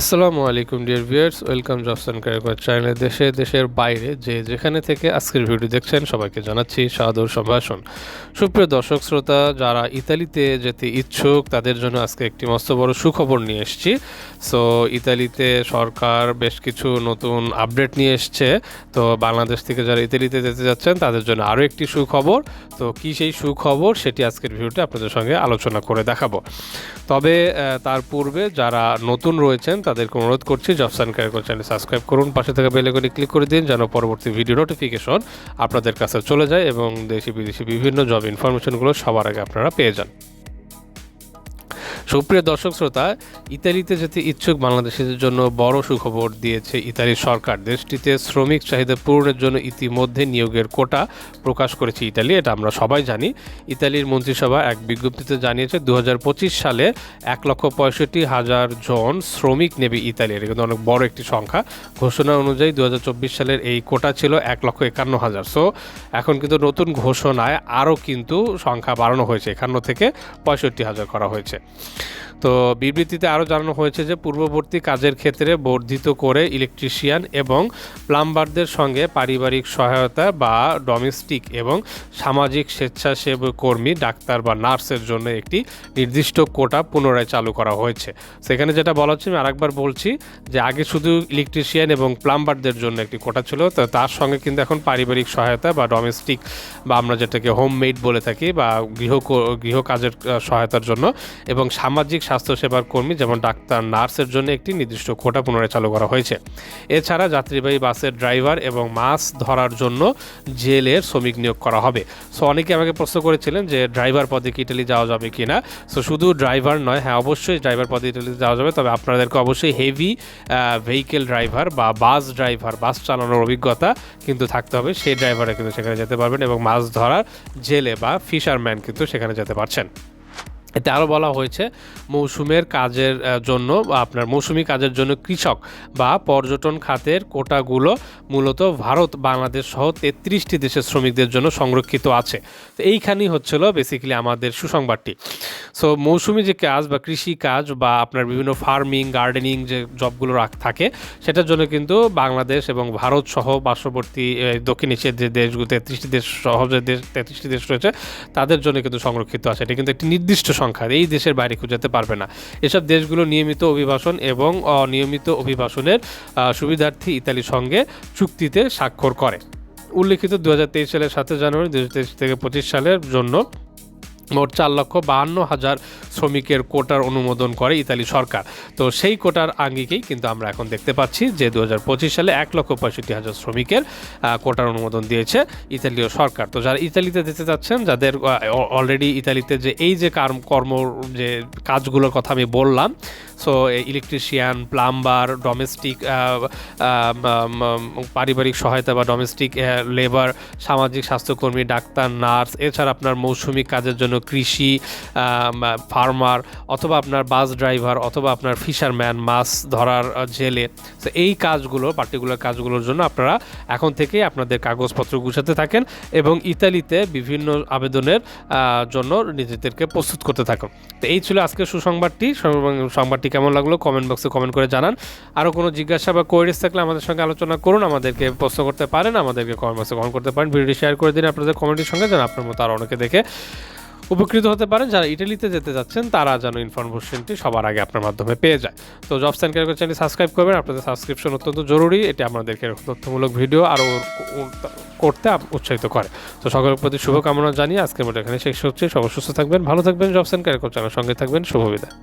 আসসালামু আলাইকুম, dear viewers. Welcome জবসান কারিগর চ্যানেলে দেশে, দেশের বাইরে যে যেখানে থেকে আজকের ভিডিও দেখছেন, সবাইকে জানাচ্ছি সাদর সম্ভাষণ। সুপ্রিয় দর্শক, শ্রোতা, যারা ইতালিতে যেতে ইচ্ছুক, তাদের জন্য আজকে একটি মস্ত বড় সুখবর নিয়ে এসেছি। সো ইতালিতে সরকার বেশ কিছু নতুন আপডেট নিয়ে এসছে। তো, বাংলাদেশ থেকে যারা ইতালিতে যেতে যাচ্ছেন, তাদের জন্য আরও একটি সুখবর। তো, কি সেই সুখবর, সেটি আজকের ভিডিওতে আপনাদের সঙ্গে আলোচনা করে দেখাবো। তবে তার পূর্বে যারা নতুন রয়েছেন তাদেরকে অনুরোধ করছি জবসান কারিগর চ্যানেল সাবস্ক্রাইব করুন, পাশে থাকা বেল আইকনে ক্লিক করে দিন যেন পরবর্তী ভিডিও নোটিফিকেশন আপনাদের কাছে চলে যায় এবং দেশি বিদেশি বিভিন্ন জব ইনফরমেশনগুলো সবার আগে আপনারা পেয়ে যান। সুপ্রিয় দর্শক শ্রোতা, ইতালিতে যেতে ইচ্ছুক বাংলাদেশিদের জন্য বড় সুখবর দিয়েছে ইতালির সরকার। দেশটিতে শ্রমিক চাহিদা পূরণের জন্য ইতিমধ্যে নিয়োগের কোটা প্রকাশ করেছে ইতালি, এটা আমরা সবাই জানি। ইতালির মন্ত্রিসভা এক বিজ্ঞপ্তিতে জানিয়েছে দু হাজার পঁচিশ সালে এক লক্ষ পঁয়ষট্টি হাজার জন শ্রমিক নেবে ইতালি। এটা কিন্তু অনেক বড় একটি সংখ্যা। ঘোষণা অনুযায়ী দু হাজার চব্বিশ সালের এই কোটা ছিল এক লক্ষ একান্ন হাজার। সো, এখন কিন্তু নতুন ঘোষণায় আরও কিন্তু সংখ্যা বাড়ানো হয়েছে। একান্ন থেকে পঁয়ষট্টি হাজার করা হয়েছে। তো বিবৃতিতে আরও জানানো হয়েছে যে পূর্ববর্তী কাজের ক্ষেত্রে বর্ধিত করে ইলেকট্রিশিয়ান এবং প্লাম্বারদের সঙ্গে পারিবারিক সহায়তা বা ডোমেস্টিক এবং সামাজিক স্বেচ্ছাসেবক কর্মী, ডাক্তার বা নার্সের জন্য একটি নির্দিষ্ট কোটা পুনরায় চালু করা হয়েছে। সেখানে যেটা বলা হচ্ছে, আমি আরেকবার বলছি যে আগে শুধু ইলেকট্রিশিয়ান এবং প্লাম্বারদের জন্য একটি কোটা ছিল, তো তার সঙ্গে কিন্তু এখন পারিবারিক সহায়তা বা ডোমেস্টিক বা আমরা যেটাকে হোম মেড বলে থাকি বা গৃহ গৃহ কাজের সহায়তার জন্য এবং সামাজিক স্বাস্থ্যসেবার কর্মী যেমন ডাক্তার, নার্সের জন্য একটি নির্দিষ্ট কোটা পুনরায় চালু করা হয়েছে। এছাড়া যাত্রীবাহী বাসের ড্রাইভার এবং মাছ ধরার জন্য জেলের শ্রমিক নিয়োগ করা হবে। সো অনেকে আমাকে প্রশ্ন করেছিলেন যে ড্রাইভার পদে কি ইটালি যাওয়া যাবে কি না? সো শুধু ড্রাইভার নয় হ্যাঁ অবশ্যই ড্রাইভার পদে ইটালিতে যাওয়া যাবে। তবে আপনাদেরকে অবশ্যই হেভি ভেহিকেল ড্রাইভার বা বাস ড্রাইভার বাস চালানোর অভিজ্ঞতা কিন্তু থাকতে হবে। সেই ড্রাইভাররা কিন্তু সেখানে যেতে পারবেন এবং মাছ ধরার জেলে বা ফিশারম্যান কিন্তু সেখানে যেতে পারছেন। এতে আরও বলা হয়েছে, মৌসুমের কাজের জন্য বা আপনার মৌসুমি কাজের জন্য কৃষক বা পর্যটন খাতের কোটাগুলো মূলত ভারত, বাংলাদেশ সহ তেত্রিশটি দেশের শ্রমিকদের জন্য সংরক্ষিত আছে। তো এইখানেই হচ্ছিল বেসিক্যালি আমাদের সুসংবাদটি। সো মৌসুমি যে কাজ বা কৃষি কাজ বা আপনার বিভিন্ন ফার্মিং গার্ডেনিং যে জবগুলো থাকে, সেটার জন্য কিন্তু বাংলাদেশ এবং ভারত সহ পার্শ্ববর্তী দক্ষিণ এশিয়ার যে দেশগুলো, তেত্রিশটি দেশ সহ যে দেশ, তেত্রিশটি দেশ রয়েছে, তাদের জন্য কিন্তু সংরক্ষিত আছে। এটা কিন্তু একটি নির্দিষ্ট সংখ্যা এই দেশের বাইরে খুঁজাতে পারবে না। এসব দেশগুলো নিয়মিত অভিবাসন এবং অনিয়মিত অভিবাসনের সুবিধার্থী ইতালির সঙ্গে চুক্তিতে স্বাক্ষর করে। উল্লেখিত দুই হাজার তেইশ সালের সাথে জানুয়ারি দুই হাজার তেইশ থেকে পঁচিশ সালের জন্য মোট চার লক্ষ বাহান্ন হাজার শ্রমিকের কোটার অনুমোদন করে ইতালি সরকার। তো সেই কোটার আঙ্গিকেই কিন্তু আমরা এখন দেখতে পাচ্ছি যে দু হাজার পঁচিশ সালে এক লক্ষ পঁয়ষট্টি হাজার শ্রমিকের কোটার অনুমোদন দিয়েছে ইতালীয় সরকার। তো যারা ইতালিতে যেতে চাচ্ছেন, যাদের অলরেডি ইতালিতে যে এই যে কার্ম- যে কাজগুলোর কথা আমি বললাম সো ইলেকট্রিশিয়ান প্লাম্বার ডোমেস্টিক পারিবারিক সহায়তা বা ডোমেস্টিক লেবার সামাজিক স্বাস্থ্যকর্মী, ডাক্তার নার্স এছাড়া আপনার মৌসুমিক কাজের জন্য কৃষি ফার্মার অথবা আপনার বাস ড্রাইভার অথবা আপনার ফিশারম্যান মাছ ধরার জেলে। তো এই কাজগুলো পার্টিকুলার কাজগুলোর জন্য আপনারা এখন থেকেই আপনাদের কাগজপত্র গুছাতে থাকেন এবং ইতালিতে বিভিন্ন আবেদনের জন্য নিজেদেরকে প্রস্তুত করতে থাকুন। তো এই ছিল আজকের সুসংবাদটি। সংবাদটি কেমন লাগল কমেন্ট বক্সে কমেন্ট করে জানান। আরও কোনো জিজ্ঞাসা বা কোয়েরিজ থাকলে আমাদের সঙ্গে আলোচনা করুন, আমাদেরকে প্রশ্ন করতে পারেন, আমাদেরকে কমেন্ট বক্সে কমেন্ট করতে পারেন। ভিডিওটি শেয়ার করে দিন আপনাদের কমেন্টের সঙ্গে, যেন আপনার মতো আরও অনেকে দেখে উপকৃত হতে পারেন। যারা ইটালিতে যেতে যাচ্ছেন, তারা যেন ইনফরমেশনটি সবার আগে আপনার মাধ্যমে পেয়ে যায়। তো jobs and care channel subscribe করবেন। আপনাদের সাবস্ক্রিপশন অত্যন্ত জরুরি। এটি আমাদেরকে তথ্যমূলক ভিডিও আরও করতে উৎসাহিত করে। তো সকলের প্রতি শুভকামনা জানিয়ে আজকের মতো এখানে শেষ হচ্ছে। সবাই সুস্থ থাকবেন, ভালো থাকবেন। জব স্যান্ড কেয়ার চ্যানেল সঙ্গে থাকবেন। শুভবিদায়